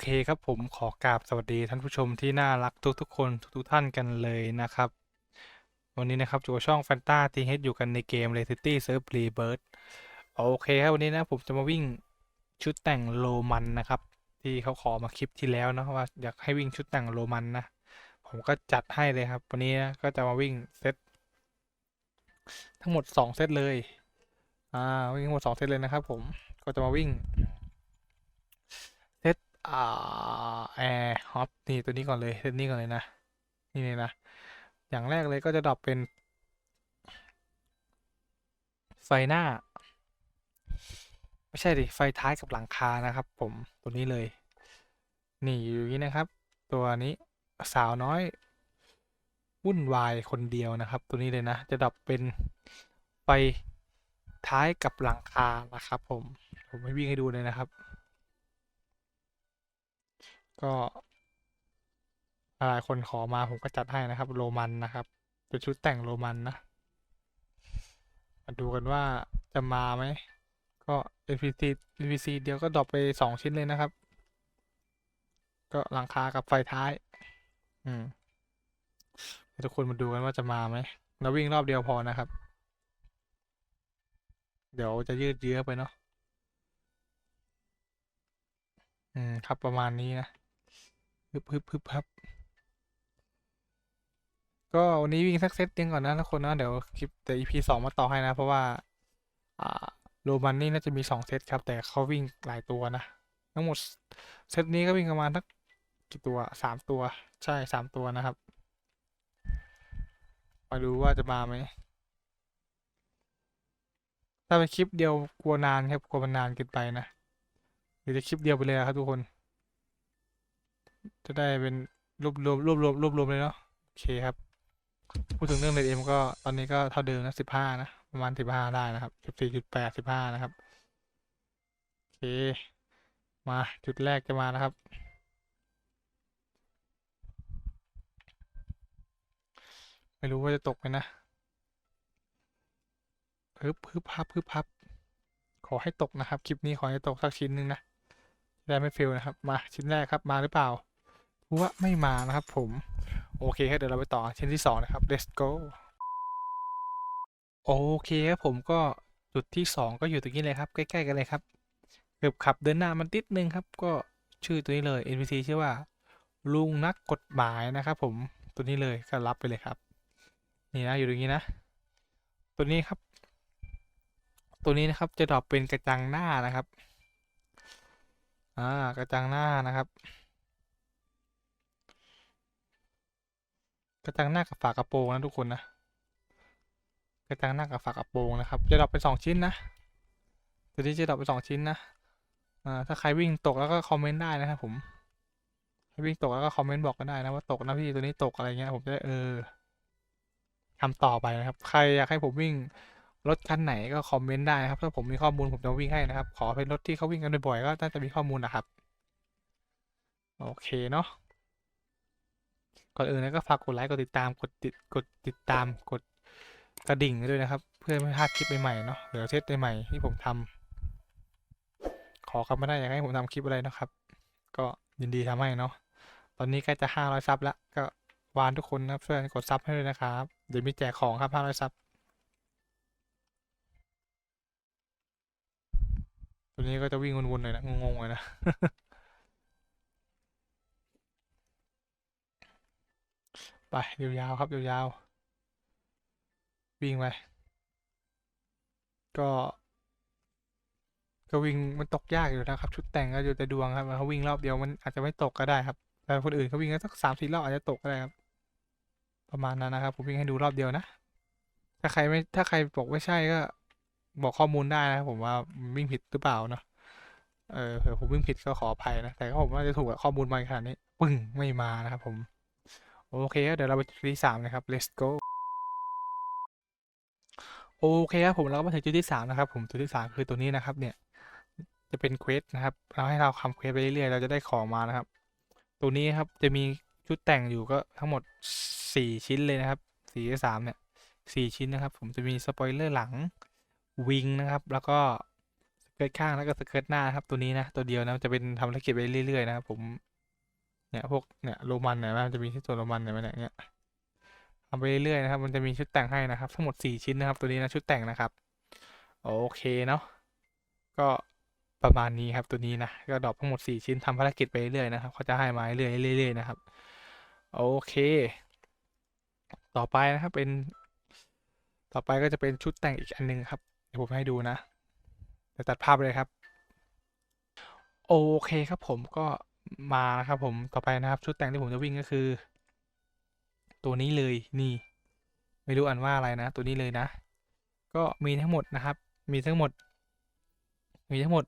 เคครับผมขอกราบสวัสดีท่านผู้ชมที่น่ารักทุกๆคนทุกๆท่านกันเลยนะครับ วันนี้นะครับอยู่กับช่อง Fanta t h อยู่กันในเกม r e City Surf Rebirth โอเคครับวันนี้นะผมจะมาวิ่งชุดแต่งโรมันนะครับ ที่เขาขอมาคลิปที่แล้วนะว่าอยากให้วิ่งชุดแต่งโรมันนะ ผมก็จัดให้เลยครับ วันนี้นะก็จะมาวิ่งเซตทั้งหมด 2 เซตเลยอ่าวิ่งทั้งหมด 2 เซตเลยนะครับ ผมก็จะมาวิ่ง อ่าแอร์ฮอปนี่ตัวนี้ก่อนเลยเซตนี้ก่อนเลยนะ นี่เลยนะ อย่างแรกเลยก็จะดรอปเป็น ไฟหน้า ไม่ใช่ดิ ไฟท้ายกับหลังคานะครับ ผมตัวนี้เลย นี่อยู่นี้นะครับ ตัวนี้สาวน้อย วุ่นวายคนเดียวนะครับ ตัวนี้เลยนะ จะดรอปเป็นไฟท้ายกับหลังคานะครับ ผม ผมไม่วิ่งให้ดูเลยนะครับ ก็หลายคนขอมาผมก็จัดให้นะครับ โรมันนะครับเป็นชุดแต่งโรมันนะมาดูกันว่าจะมาไหม ก็ NPC NPC เดียวก็ดรอปไปสองชิ้นเลยนะครับ ก็หลังคากับไฟท้าย อืมทุกคนมาดูกันว่าจะมาไหมเราวิ่งรอบเดียวพอนะครับ เดี๋ยวจะยืดเยื้อไปเนาะ อืม ครับประมาณนี้นะ ฮึบฮึบฮึบครับก็วันนี้วิ่งสักเซตหนึงก่อนนะทุกคนนะเดี๋ยวคลิปแต่ EP สองมาต่อให้นะ เพราะว่า อ่าโรมันนี่น่าจะมีสองเซตครับ แต่เขาวิ่งหลายตัวนะ ทั้งหมดเซตนี้ก็วิ่งประมาณทักกี่ตัวสามตัว ใช่สามตัวนะครับมาดูว่าจะมาไหมถ้าเป็นคลิปเดียวกลัวนานครับกลัวมันนานเกินไปนะหรือจะคลิปเดียวไปเลยครับทุกคน จะได้เป็นรวบรวมรวบรวมรวบรวมเลยเนาะโอเคครับ พูดถึงเรื่องเรทเอ็มก็ตอนนี้ก็เท่าเดิมนะสิบห้านะ ประมาณสิบห้าได้นะครับสิบสี่จุดแปดสิบห้านะครับโอเค มาจุดแรกจะมานะครับไม่รู้ว่าจะตกไหมนะฮึบฮึบพับฮึบพับ ขอให้ตกนะครับ คลิปนี้ขอให้ตกสักชิ้นหนึ่งนะจะได้ไม่เฟลนะครับ มาชิ้นแรกครับมาหรือเปล่า ว่าไม่มานะครับผม โอเคครับเดี๋ยวเราไปต่อเชนที่สองนะครับ let's go โอเคครับผมก็จุดที่สองก็อยู่ตรงนี้เลยครับ ใกล้ ๆ กันเลยครับเกือบขับเดินหน้ามันติดนึงครับ ก็ชื่อตัวนี้เลย NPC ชื่อว่า ลุงนักกฎหมายนะครับผมตัวนี้เลยก็รับไปเลยครับ นี่นะอยู่ตรงนี้นะ ตัวนี้ครับ ตัวนี้นะครับจะดรอปเป็นกระจังหน้านะครับ อ่ากระจังหน้านะครับ กระจังหน้ากับฝากระโปรงนะทุกคนนะกระจังหน้ากับฝากระโปรงนะครับจะดรอปเป็นสองชิ้นนะตัวนี้จะดรอปเป็นสองชิ้นนะอ่าถ้าใครวิ่งตกแล้วก็คอมเมนต์ได้นะครับผมวิ่งตกแล้วก็คอมเมนต์บอกกันได้นะว่าตกนะพี่ตัวนี้ตกอะไรเงี้ยผมจะเออทำต่อไปนะครับ ใครอยากให้ผมวิ่งรถคันไหนก็คอมเมนต์ได้นะครับ ถ้าผมมีข้อมูลผมจะวิ่งให้นะครับ ขอเป็นรถที่เขาวิ่งกันบ่อยๆก็น่าจะมีข้อมูลนะครับ โอเคเนาะ ก่อนอื่นนะก็ฝากกดไลค์กดติดตามกดติดกดติดตามกดกระดิ่งด้วยนะครับ เพื่อไม่พลาดคลิปใหม่ๆเนาะหรือเทสใหม่ๆที่ผมทำขอคำไม่ได้อยากให้ผมทำคลิปอะไรนะครับ ก็ยินดีทำให้เนาะตอนนี้ใกล้จะห้าร้อยซับแล้วก็วานทุกคนนะเพื่อนกดซับให้ด้วยนะครับ เดี๋ยวมีแจกของครับห้าร้อยซับตัวนี้ก็จะวิ่งวนๆหน่อยนะงงๆเลยนะ ไปยาวๆครับยาวๆวิ่งไปก็ ก็วิ่งมันตกยากอยู่นะครับ ชุดแต่งก็อยู่แต่ดวงครับเขาวิ่งรอบเดียวมันอาจจะไม่ตกก็ได้ครับ แต่คนอื่นเขาวิ่งกันสักสามสี่รอบอาจจะตกก็ได้ครับ ประมาณนั้นนะครับ ผมวิ่งให้ดูรอบเดียวนะ ถ้าใครไม่ถ้าใครบอกไม่ใช่ก็บอกข้อมูลได้นะผมว่าวิ่งผิดหรือเปล่าเนาะเออเผื่อผมวิ่งผิดก็ขออภัยนะ แต่ก็ผมว่าจะถูกกับข้อมูลมาขนาดนี้ ปึ้งไม่มานะครับผม โอเคครับเดี๋ยวเราไปจุดที่สามนะครับ let's go โอเคครับผมเราก็มาถึงจุดที่สามนะครับ ผมจุดที่สามคือตัวนี้นะครับ เนี่ย จะเป็นเควสนะครับ เราให้เราทำเควสไปเรื่อยๆเราจะได้ของมานะครับ ตัวนี้ครับจะมีชุดแต่งอยู่ก็ทั้งหมดสี่ชิ้นเลยนะครับสี่สามเนี่ยสี่ชิ้นนะครับ ผมจะมีสปอยเลอร์หลังวิงนะครับ แล้วก็สเกิดข้างแล้วก็สเกิร์ตหน้านครับ ตัวนี้นะตัวเดียวนะจะเป็นทำธุรกิจไปเรื่อยๆนะครับผม เนี่ยพวกเนี่ยโรมันเนี่ยมันจะมีที่ตัวโรมันเนี่ยมันเนี่ยทำไปเรื่อยๆนะครับ มันจะมีชุดแต่งให้นะครับ ทั้งหมดสี่ชิ้นนะครับ ตัวนี้นะชุดแต่งนะครับ โอเคเนาะก็ประมาณนี้ครับตัวนี้นะก็ดรอปทั้งหมดสี่ชิ้นทำภารกิจไปเรื่อยๆนะครับเขาจะให้มาเรื่อยๆเรื่อยๆนะครับ โอเค ต่อไปนะครับเป็น ต่อไปก็จะเป็นชุดแต่งอีกอันหนึงครับเดี๋ยวผมให้ดูนะเดี๋ยวตัดภาพเลยครับ โอเคครับผมก็ มานะครับผมต่อไปนะครับ ชุดแต่งที่ผมจะวิ่งก็คือ ตัวนี้เลยนี่ ไม่รู้อ่านว่าอะไรนะ ตัวนี้เลยนะ ก็มีทั้งหมดนะครับ มีทั้งหมด มีทั้งหมด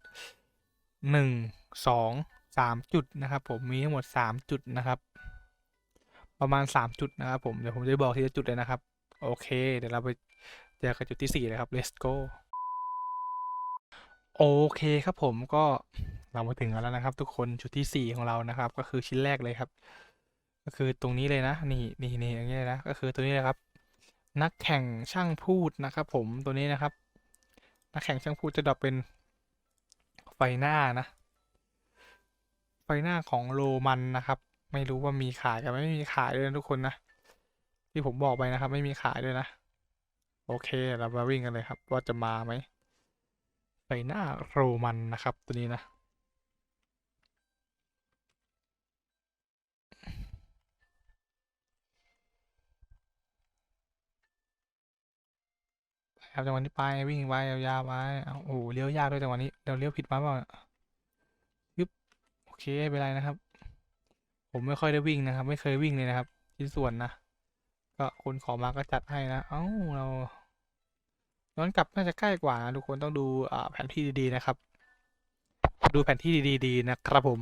หนึ่งสองสามจุดนะครับ ผมมีทั้งหมดสามจุดนะครับ ประมาณสามจุดนะครับ ผมเดี๋ยวผมจะบอกทีละจุดเลยนะครับ โอเค เดี๋ยวเราไปเจอกันจุดที่สี่เลยครับ let's go โอเคครับผมก็ เรามาถึงแล้วนะครับ ทุกคนจุดที่สี่ของเรานะครับ ก็คือชิ้นแรกเลยครับ ก็คือตรงนี้เลยนะ นี่นี่นี่อย่างเงี้ยนะก็คือตัวนี้เลยครับ นักแข่งช่างพูดนะครับ ผมตัวนี้นะครับ นักแข่งช่างพูดจะดรอปเป็นไฟหน้านะ ไฟหน้าของโรมันนะครับ ไม่รู้ว่ามีขายกันไหมไม่มีขายด้วยนะทุกคนนะที่ผมบอกไปนะครับ ไม่มีขายด้วยนะ โอเคเรามาวิ่งกันเลยครับ ว่าจะมาไหมไฟหน้าโรมันนะครับ ตัวนี้นะ ครับจังหวะนี้ไปวิ่งไปยาวๆไปเอาโอ้โหเลี้ยวยากด้วยจังหวะนี้เราเลี้ยวผิดมาเปล่ายึบโอเคไม่เป็นไรนะครับ ผมไม่ค่อยได้วิ่งนะครับ ไม่เคยวิ่งเลยนะครับชิ้นส่วนนะก็คนขอมาก็จัดให้นะเอ้าเราย้อนกลับน่าจะใกล้กว่านะทุกคนต้องดูแผนที่ดีๆนะครับ ดูแผนที่ดีๆนะครับผม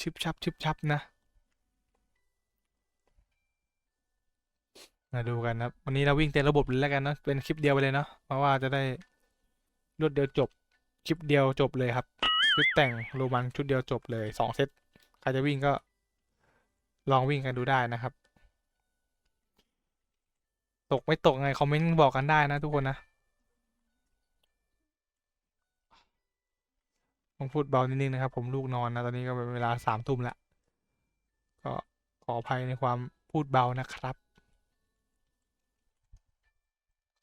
ชิบชับชิบชับนะ มาดูกันนะครับวันนี้เราวิ่งเต็มระบบเลยแล้วกันเนะเป็นคลิปเดียวไปเลยเนาะเพราะว่าจะได้รวดเดียวจบคลิปเดียวจบเลยครับชุดแต่งโรมันชุดเดียวจบเลยสองเซตใครจะวิ่งก็ ลองวิ่งกันดูได้นะครับ ตกไม่ตกไงคอมเมนต์บอกกันได้นะทุกคนนะผมพูดเบานิดนึงนะครับ ผมลูกนอนนะ ตอนนี้ก็เป็นเวลาสามทุ่มละก็ขออภัยในความพูดเบานะครับ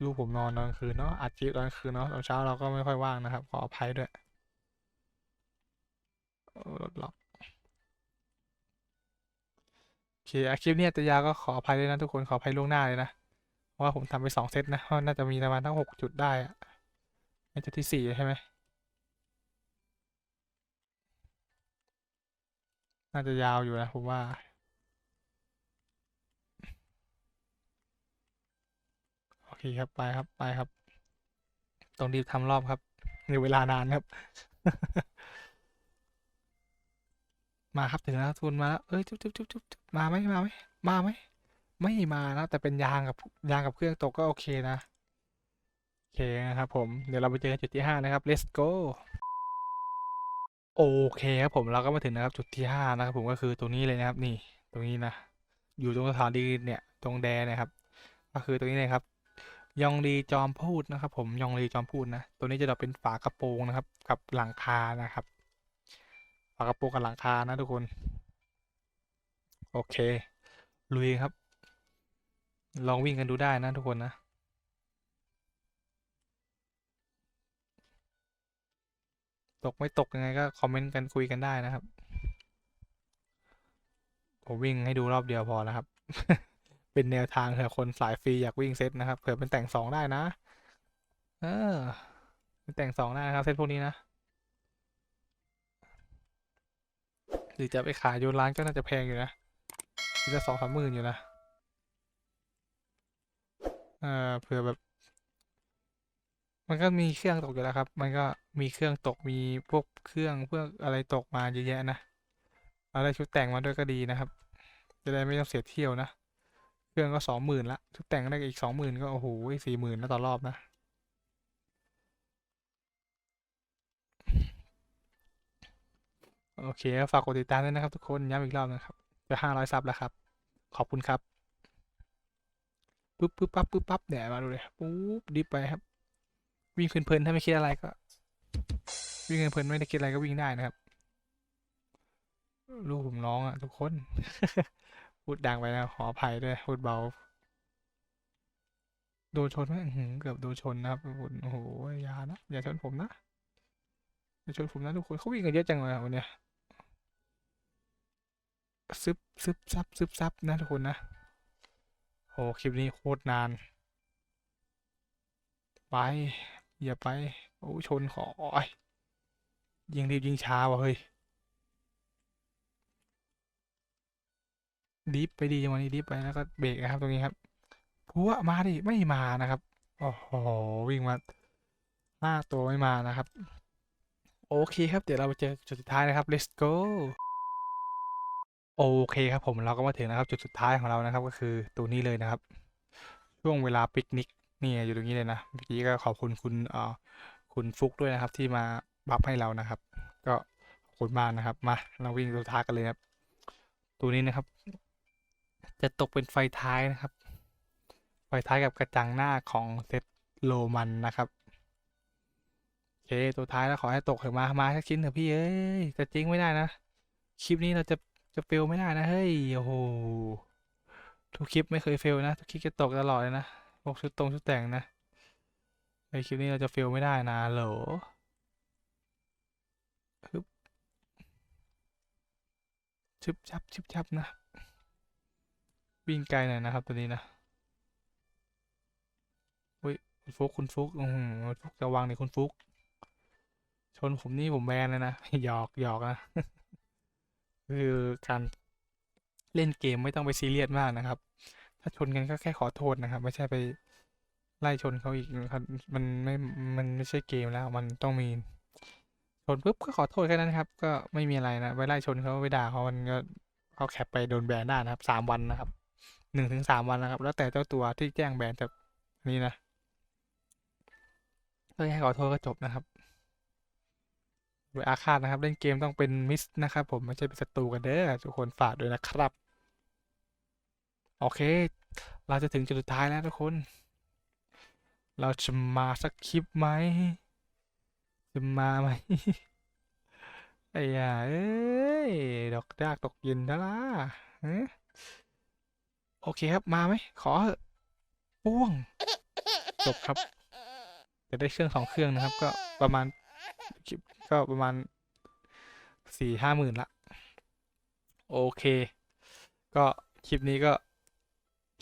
ลูกผมนอนตอนคืนเนาะอัดคลิปตอนคืนเนาะตอนเช้าเราก็ไม่ค่อยว่างนะครับ ขออภัยด้วยเออรถล็อกโอเคอะคลิปนี้จะยาวก็ขออภัยด้วยนะทุกคนขออภัยล่วงหน้าเลยนะเพราะว่าผมทำไปสองเซตนะเพราะน่าจะมีประมาณทั้งหกจุดได้อะในจุดที่สี่ใช่ไหมน่าจะยาวอยู่นะผมว่า โอ เคครับไปครับไปครับต้องรีบทำรอบครับในเวลานานครับ มาครับถึงแล้วทุนมาแล้วเอ้ยจุ๊บจุ๊บจุ๊บจุ๊บมาไหมมาไหมมาไหมไม่มานะแต่เป็นยางกับยางกับเครื่องตกก็โอเคนะโอเคนะครับผมเดี๋ยวเราไปเจอกันจุดที่ห้านะครับ let's go โอเคครับผมเราก็มาถึงนะครับจุดที่ห้านะครับผมก็คือตรงนี้เลยนะครับนี่ ตรงนี้นะ อยู่ตรงสถานีเนี่ยตรงแดนนะครับ ก็คือตรงนี้เลยครับ ยองรีจอมพูดนะครับ ผมยองรีจอมพูดนะ ตัวนี้จะดรอปเป็นฝากระโปรงนะครับ กับหลังคานะครับ ฝากระโปรงกับหลังคานะทุกคน โอเค ลุยครับ ลองวิ่งกันดูได้นะทุกคนนะตกไม่ตกยังไงก็คอมเมนต์กันคุยกันได้นะครับ ผมวิ่งให้ดูรอบเดียวพอแล้วครับ เป็นแนวทางเผื่อคนสายฟรีอยากวิ่งเซตนะครับเผื่อเป็นแต่งสองได้นะ เออเป็นแต่งสองได้นะครับเซตพวกนี้นะหรือจะไปขายโยนร้านก็น่าจะแพงอยู่นะทีละสองสามหมื่นอยู่นะเออเผื่อแบบ มันก็มีเครื่องตกอยู่แล้วครับ มันก็มีเครื่องตกมีพวกเครื่องเพื่ออะไรตกมาเยอะแยะนะเอาได้ชุดแต่งมาด้วยก็ดีนะครับ จะได้ไม่ต้องเสียเที่ยวนะ เครื่องก็สองหมื่นละชุดแต่งได้อีกสองหมื่นก็โอ้โหสี่หมื่นนะต่อรอบนะ โอเค ฝากกดติดตามด้วยนะครับทุกคน ย้ำอีกรอบนะครับจะห้าร้อยซับแล้วครับ ขอบคุณครับปึ๊บปึ๊บปั๊บปึ๊บปั๊บเนี่ยมาดูเลยปุ๊บดิบไปครับ วิ่งเพลินๆถ้าไม่คิดอะไรก็ วิ่งเพลินๆไม่ได้คิดอะไรก็วิ่งได้นะครับลูกผมร้องอะทุกคน พูดดังไปนะขออภัยด้วยพูดเบา โดนชนไหมอื้ออเกือบโดนชนนะครับโอ้โหอย่านะอย่าชนผมนะอย่าชนผมนะทุกคนเขาวิ่งกันเยอะจังเลยวันนี้ซึบซึบซับซึบซับนะทุกคนนะโอ้คลิปนี้โคตรนาน ไป อย่าไป โอ้ชนขออ้ยยิงรีบยิงช้าว่ะเฮ้ย ดิฟไปดีจังวันนี้ดิฟไปแล้วก็เบรกนะครับตรงนี้ครับพัวมาดิไม่มานะครับโอ้โหวิ่งมาหน้าตัวไม่มานะครับ โอเคครับเดี๋ยวเราไปเจอจุดสุดท้ายนะครับ let's go โอเคครับผมเราก็มาถึงนะครับ จุดสุดท้ายของเรานะครับ ก็คือตัวนี้เลยนะครับ ช่วงเวลาปิกนิกนี่อยู่ตรงนี้เลยนะเมื่อกี้ก็ขอบคุณคุณเอ่อคุณฟุกด้วยนะครับ ที่มาบัฟให้เรานะครับ ก็ขอบคุณมากนะครับ มาเราวิ่งตัวท้ายกันเลยครับ ตัวนี้นะครับ จะตกเป็นไฟท้ายนะครับ ไฟท้ายกับกระจังหน้าของเซตโลมันนะครับโอเคตัวท้ายแล้วขอให้ตกเถอะมา มาสักชิ้นเถอะพี่เอ้ยจะจริงไม่ได้นะ คลิปนี้เราจะจะเฟลไม่ได้นะเฮ้ยโอ้โหทุกคลิปไม่เคยเฟลนะทุกคลิปจะตกตลอดเลยนะพวกชุดตรงชุดแต่งนะในคลิปนี้เราจะเฟลไม่ได้นะโหลฮึบชึบชับชึบชับนะ วิ่งไกลหน่อยนะครับตัวนี้นะอุ้ยคุณฟุกคุณฟุกอืมคุณฟุกระวังหน่ยคุณฟุก ชนผมนี่ผมแบนเลยนะหยอกหยอกนะคือการเล่นเกมไม่ต้องไปซีเรียสมากนะครับ ถ้าชนกันก็แค่ขอโทษนะครับ ไม่ใช่ไปไล่ชนเขาอีกนะครับมันไม่ มันไม่ใช่เกมแล้ว มันต้องมีชนปุ๊บก็ขอโทษแค่นั้นครับ ก็ไม่มีอะไรนะ ไปไล่ชนเขาไปด่าเขามันก็เขาแคปไปโดนแบนได้นะครับสามวันนะครับ หนึ่งถึงสามวันนะครับ แล้วแต่เจ้าตัวที่แจ้งแบนจะนี่นะก็แค่ขอโทษก็จบนะครับไว้อาฆาตนะครับ เล่นเกมต้องเป็นมิสนะครับผมไม่ใช่เป็นศัตรูกันเด้อทุกคนฝากด้วยนะครับ โอเค เราจะถึงจุดสุดท้ายแล้วทุกคน เราจะมาสักคลิปไหมจะมาไหมไอ้ยาเอ้ยดอกยากตกเย็นนะล่ะ โอเคครับมาไหมขอเถอะป้วงจบครับ จะได้เครื่องสองเครื่องนะครับ ก็ประมาณคลิปก็ประมาณสี่ห้าหมื่นละ โอเค ก็คลิปนี้ก็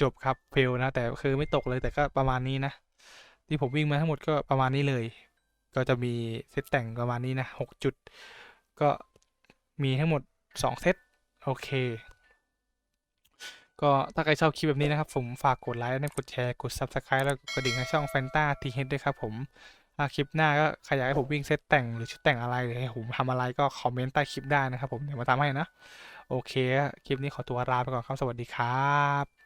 จบครับเฟลนะ แต่คือไม่ตกเลยแต่ก็ประมาณนี้นะ ที่ผมวิ่งมาทั้งหมดก็ประมาณนี้เลย ก็จะมีเซตแต่งประมาณนี้นะหกจุด ก็มีทั้งหมดสองเซตโอเค ก็ถ้าใครชอบคลิปแบบนี้นะครับ ผมฝากกดไลค์และกดแชร์ กด Subscribe แล้วกดกระดิ่งให้ช่องแฟนตาทีเฮดด้วยครับผมคลิปหน้าก็ใครอยากให้ผมวิ่งเซตแต่งหรือชุดแต่งอะไรหรือให้ผมทำอะไรก็คอมเมนต์ใต้คลิปได้นะครับผมเดี๋ยวมาตามให้นะ โอเค คลิปนี้ขอตัวลาไปก่อนครับ สวัสดีครับ